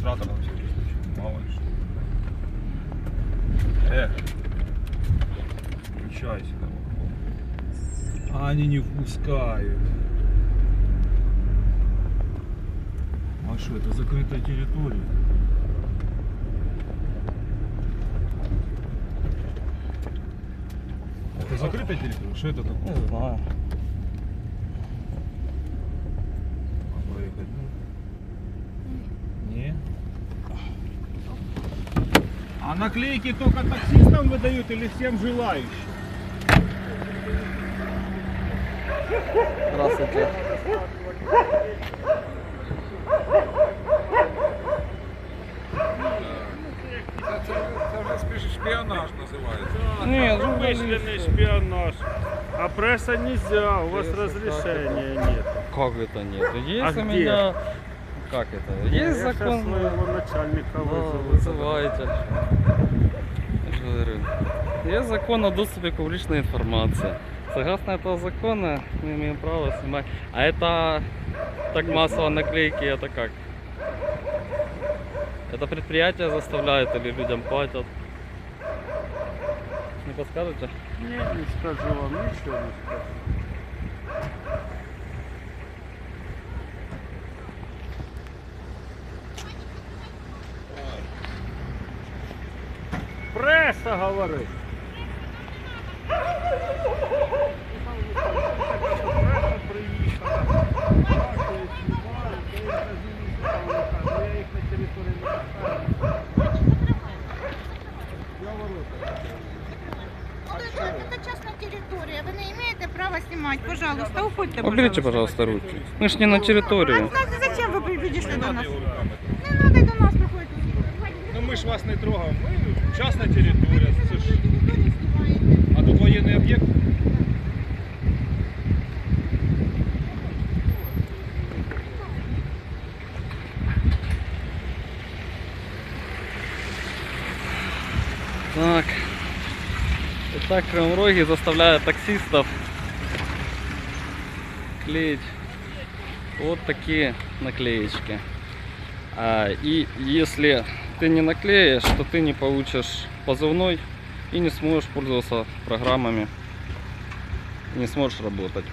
регистратор на всякий случай. Мало ли что. Эх. Включайся там. Они не впускают. А что, это закрытая территория? Это закрытая территория? Что это такое? Не знаю. А проехать можно? Не. А наклейки только таксистам выдают или всем желающим? Здравствуйте. Вже спиш- шпіонаж називається. Нет, Умышленный журналисты. шпионаж. А пресса нельзя, у вас разрешения нет. Как это нет? Есть А у где? меня... Как это? Есть Я закон... своего начальника Да, вызову. вызывайте. Есть закон о доступе к публичной информации. Согласно этого закона мы имеем право снимать. А это так массово наклейки, это как? Это предприятие заставляет или людям платят? Не подскажете? Не, не скажу вам, ничего не скажу. Пресса говорит. Это, это частная территория, вы не имеете права снимать. Пожалуйста, уходьте, Уберите, пожалуйста, руки. Мы ж не на территории. А зачем вы пришли до нас? Не надо до нас приходить. Ну ми ж вас не трогаємо. Ми частна територія. Це ж... Территорию снимаете. А тут воєнний об'єкт. Так. Итак, Кривом заставляют таксистов клеить вот такие наклеечки. А, и если ты не наклеишь, то ты не получишь позывной и не сможешь пользоваться программами, не сможешь работать.